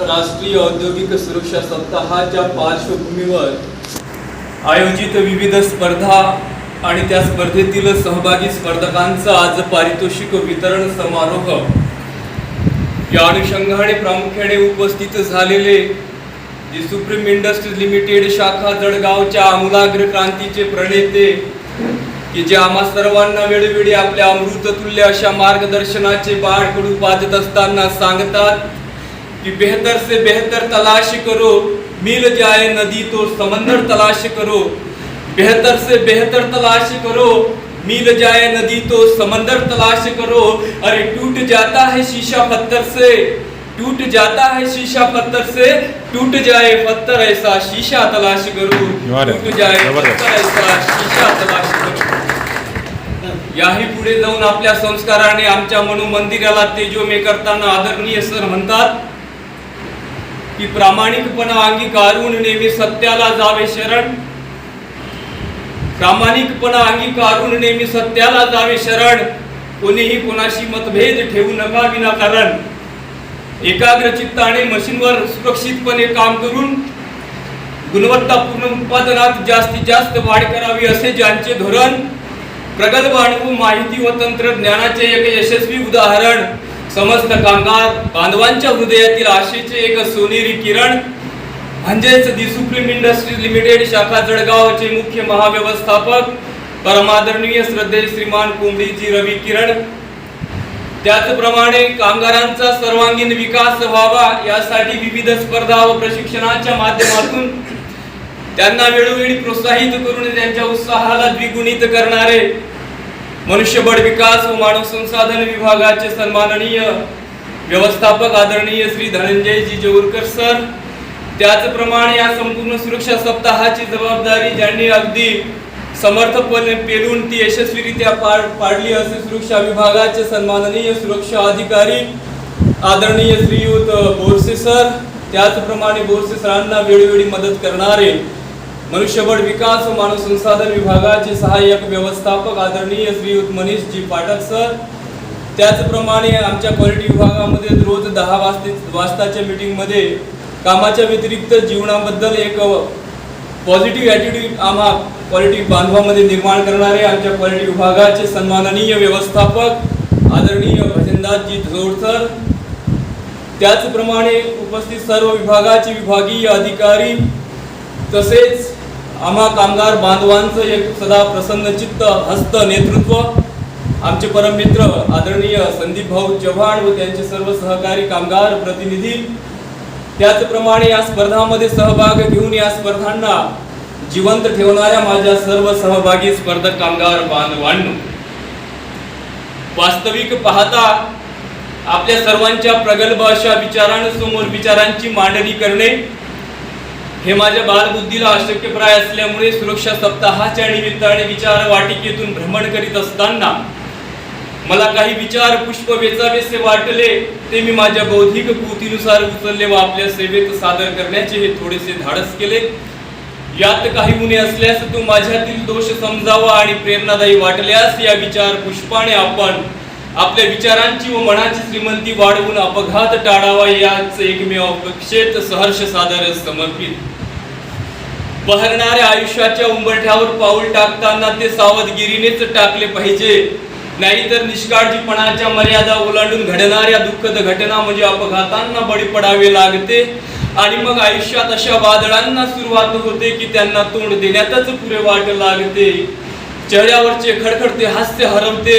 राष्ट्रीय औद्योगिक सुरक्षा सप्ताहाच्या पार्श्वभूमीवर आयोजित विविध स्पर्धा आणि त्या स्पर्धेतील सहभागी स्पर्धकांचा आज पारितोषिक वितरण समारोह. या अनुषंगाने प्रामुख्याने उपस्थित झालेले जे सुप्रीम इंडस्ट्रीज लिमिटेड शाखा जळगावच्या आमूलाग्र क्रांतीचे प्रणेते की जे आम्हा सर्वांना वेळोवेळी आपल्या अमृततुल्य अशा मार्गदर्शनाचे बाळ कडू पाजत असताना सांगतात कि बेहतर से बेहतर तलाश करो मिल जाए नदी तो समंदर तलाश करो। बेहतर से बेहतर तलाश करो मिल जाए नदी तो समंदर तलाश करो। अरे टूट जाता है शीशा पत्थर से टूट जाता है शीशा पत्थर से टूट जाए पत्थर ऐसा शीशा तलाश करो। टूट जाए. पत्थर ऐसा शीशा तलाश करो। याही पुढे जाऊन आपल्या संस्काराने आमच्या मनोमंदिराला तेजोमे करताना आदरणीय सर म्हणतात की प्रामाणिकपणा अंगीकारून नेहमी सत्याला जावे शरण. प्रामाणिकपणा अंगीकारून नेहमी सत्याला जावे शरण. कोणीही कोणाशी मतभेद ठेवू नका विनाकारण. एकाग्र चित्ताने मशीनवर सुरक्षितपणे काम करून गुणवत्तापूर्ण उत्पादनात जास्तीत जास्त वाढ करावी असे ज्यांचे धोरण प्रगल्भ अनुभव माहिती व तंत्रज्ञानाचे एक यशस्वी उदाहरण. समस्त कामगार बांधवांच्या हृदयातील आशेचे एक सोनेरी किरण म्हणजेच दी सुप्रीम इंडस्ट्रीज लिमिटेड शाखा जळगावचे मुख्य महाव्यवस्थापक परमादरणीय श्रद्धे श्रीमान कोंबडीजी रवी किरण. त्याचप्रमाणे कामगारांचा सर्वांगीण विकास व्हावा यासाठी विविध स्पर्धा व प्रशिक्षणाच्या माध्यमातून त्यांना वेळोवेळी प्रोत्साहित करून त्यांच्या उत्साहाला द्विगुणित करणारे मनुष्यबळ विकास व मानव संसाधन विभागाचे सन्माननीय व्यवस्थापक आदरणीय श्री धनंजयजी जेऊरकर सर. त्याचप्रमाणे या संपूर्ण सुरक्षा सप्ताहाची जबाबदारी ज्यांनी अगदी समर्थपणे पेलून ती यशस्वीरित्या पार पाडली असे सुरक्षा विभागाचे सन्माननीय सुरक्षा अधिकारी आदरणीय श्रीयुत बोरसे सर. त्याचप्रमाणे बोरसे सरांना वेळोवेळी मदत करणारे मनुष्यबळ विकास मानव संसाधन विभागाचे सहाय्यक व्यवस्थापक आदरणीय श्रीयुत मनीषजी पाठक सर. त्याचप्रमाणे आमच्या क्वालिटी विभागामध्ये रोज दहा वाजते वाजताच्या मीटिंगमध्ये कामाच्या व्यतिरिक्त जीवनाबद्दल एक पॉझिटिव्ह ॲटिट्यूड आम्हा क्वालिटी बांधवामध्ये निर्माण करणारे आमच्या क्वालिटी विभागाचे सन्माननीय व्यवस्थापक आदरणीय भजनदासजी जोड सर. त्याचप्रमाणे उपस्थित सर्व विभागाचे विभागीय अधिकारी तसेच आम्हा कामगार बांधवांचं एक सदा प्रसन्न चित्त हस्त नेतृत्व आमचे परममित्र आदरणीय संदीप भाऊ चव्हाण व त्यांचे सर्व सहकारी कामगार प्रतिनिधी त्याचप्रमाणे या स्पर्धामध्ये सहभाग घेऊन या स्पर्धांना जिवंत ठेवणाऱ्या माझ्या सर्व सहभागी स्पर्धक कामगार बांधवांनो वास्तविक पाहता आपल्या सर्वांच्या प्रगल्भ अशा विचारांसमोर विचारांची मांडणी करणे हे माझ्या बालबुद्धीला अशक्यप्राय असल्यामुळे सुरक्षा सप्ताहाच्या निमित्ताने विचार वाटिकेतून भ्रमण करीत असताना मला काही विचार पुष्प वेचावेसे वाटले ते मी माझ्या बौद्धिक कृतीनुसार उचलले व आपल्या सेवेत सादर करण्याचे हे थोडेसे धाडस केले. यात काही गुन्हे असल्यास तो माझ्यातील दोष समजावा आणि प्रेरणादायी वाटल्यास या विचार पुष्पाने आपण आपल्या विचारांची व मनाची श्रीमंती वाढवून अपघात टाळावा याच एकमेव अपेक्षेत सहर्ष सादर समर्पित. बहरणाऱ्या आयुष्याच्या उंबरठ्यावर पाऊल टाकताना ते सावधगिरीनेच टाकले पाहिजे. नाहीतर निष्काळजीपणाच्या मर्यादा ओलांडून घडणाऱ्या दुःखद घटना म्हणजे अपघातांना बळी पडावे लागते. आणि मग आयुष्यात अशा वादळांना सुरुवात होते की त्यांना तोंड देण्यातच पुरे वाट लागते. चेहऱ्यावरचे खडखडते हास्य हरवते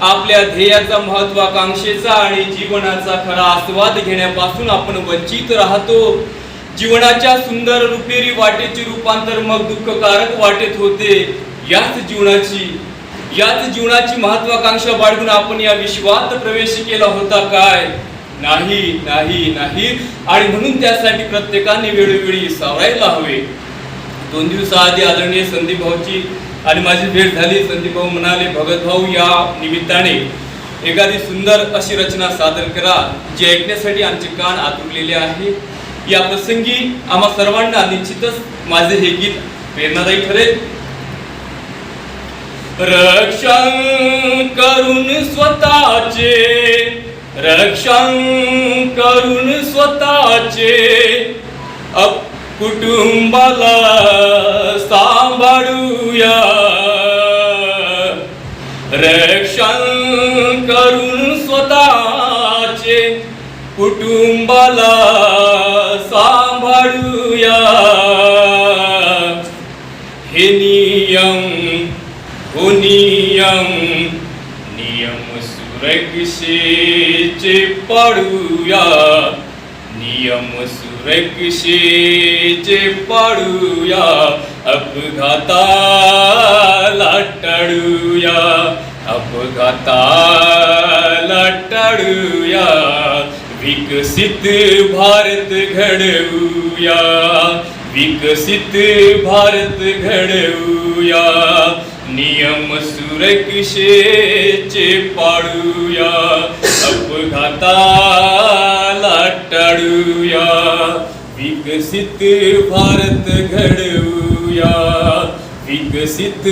आपल्या ध्येयाचा महत्वाकांक्षेचा आणि जीवनाचा खरा आस्वाद घेण्यापासून आपण वंचित राहतो. जीवनाच्या सुंदर रुपेरी वाटेचे रूपांतर मग दुःखकारक वाटेत होते. याच जीवनाची याच जीवनाची महत्वाकांक्षा बाळगून आपण या विश्वात प्रवेश केला होता काय? नाही नाही नाही. आणि म्हणून त्यासाठी प्रत्येकाने वेळोवेळी सावरायला हवे. दोन दिवसाआधी आदरणीय संदीप भाऊची आणि माझी भेट झाली. संदीप भाऊ म्हणाले भगत भाऊ या निमित्ताने एखादी सुंदर अशी रचना सादर करा जी ऐकण्यासाठी आमचे कान आतुरलेले आहे. या प्रसंगी आम्हा सर्वांना निश्चितच माझे हे गीत प्रेरणादायी ठरेल. रक्षण करून स्वतःचे रक्षण करून स्वतःचे अप कुटुंबाला सांभाळूया. रक्षण करून स्वतःचे कुटुंबाला सांभाळूया. हे नियम हो नियम नियम सुरक्षेचे पाडूया. नियम सुरक्षेचे पाडूया. अपघाताला टाळूया. अपघाताला टाळूया. विकसित भारत घडवूया. विकसित भारत घडवूया. नियम सुरक्षेचे पाळूया. अपघाताला टाळूया. विकसित भारत घडवूया. विकसित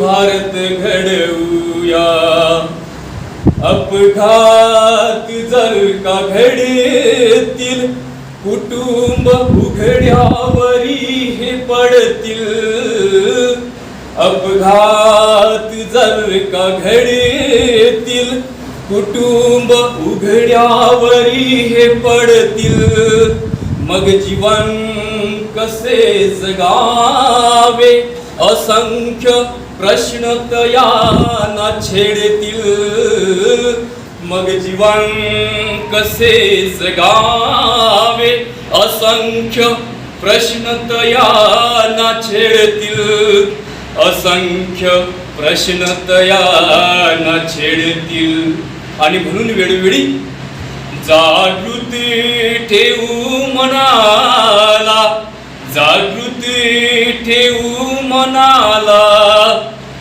भारत घडवूया. अपघात जर का घडतील कुटुंब उघड्यावरी हे पडतील. अपघात जर का घडतील कुटुंब उघड्यावरी हे पडतील. मग जीवन कसे जगावे? असंख्य प्रश्न तयाना छेडतील. मग जीवन कसे जगावे? असंख्य प्रश्न तयाना छेडतील. असंख्य प्रश्न तयाना छेडतील. आणि म्हणून वेळोवेळी जागृती ठेवू म्हणाला जागृती ठेवू मनाला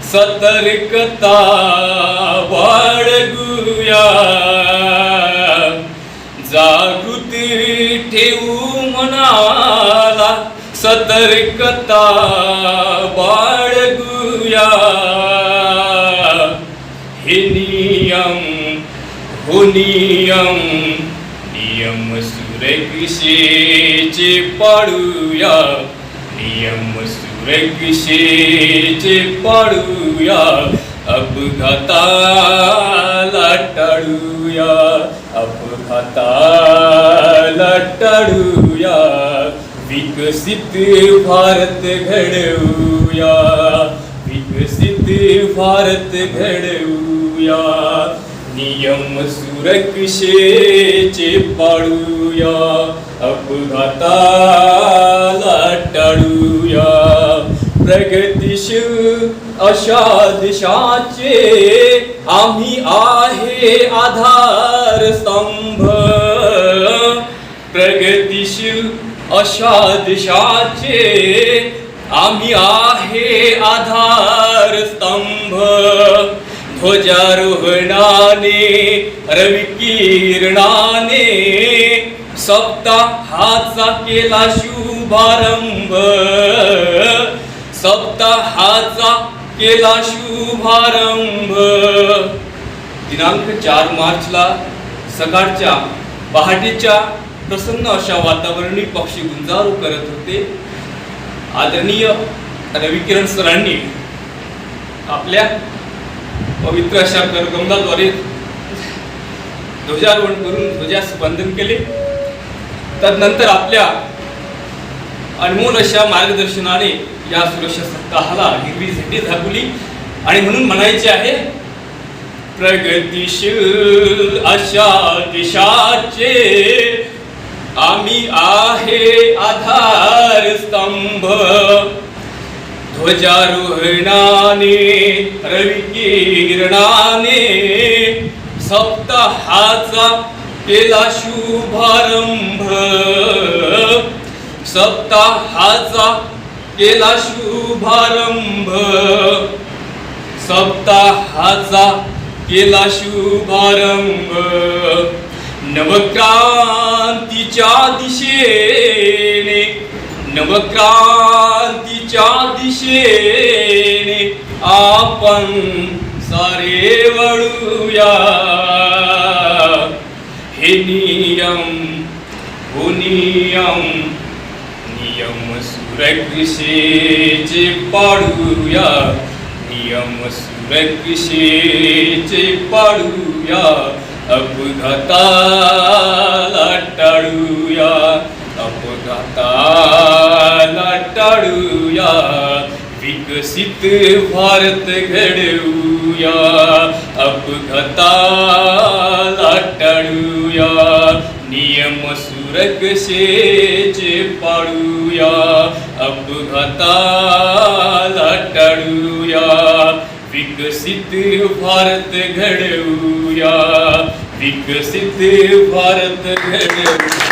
सतर्कता बाळगूया. जागृती ठेवू मनाला सतर्कता बाळगूया. हे नियम हो नियम नियम सुरक्षेचे पाडूया. नियम सुरक्षेचे पाडूया. अपघाताला टाळूया. अपघाताला टाळूया. विकसित भारत घडवूया. विकसित भारत घडवूया. नियम सुरक्षेचे पाळूया अपघाताला टाळूया. प्रगतीशील अशा दिशाचे आम्ही आहे आधार स्तंभ. प्रगतीशील अशा दिशाचे आम्ही आहे आधार स्तंभ. ध्वजारोहणाने रविकिरणाने सप्ताहाचा केला शुभारंभ. सप्ताहाचा केला शुभारंभ. दिनांक चार मार्चला सकाळच्या पहाटेच्या प्रसन्न अशा वातावरणी पक्षी गुंजारू करत होते. आदरणीय रविकिरण सरांनी आपल्या पवित्र अशा करगमलाद्वारे ध्वजारोहण करून ध्वजास बंधन केले. तदनंतर आपल्या अनमोल अशा मार्गदर्शनाने या सुरक्षा सप्ताहाला हिरवी झेंडी दाखवली आणि म्हणून म्हणायचे आहे प्रगतीशील अशा देशाचे आम्ही आहे आधार स्तंभ ध्वजारोहणाने रविकिरणाने सप्ताहाचा केला शुभारंभ. सप्ताहाचा केला शुभारंभ. सप्ताहाचा केला शुभारंभ. नवक्रांतीच्या दिशेने नवक्रांत दिशेने आपण सारे वळूया. हे नियम हो नियम नियम सुरक्षेचे पाडूया. नियम सुरक्षेचे पाडूया. अपघाताला टाळूया. अपघाताला टाळूया विकसित भारत घडवूया अपघाताला टाळूया नियम सुरक्षेचे पाळूया अपघाताला टाळूया विकसित भारत घडवूया विकसित भारत घडवूया.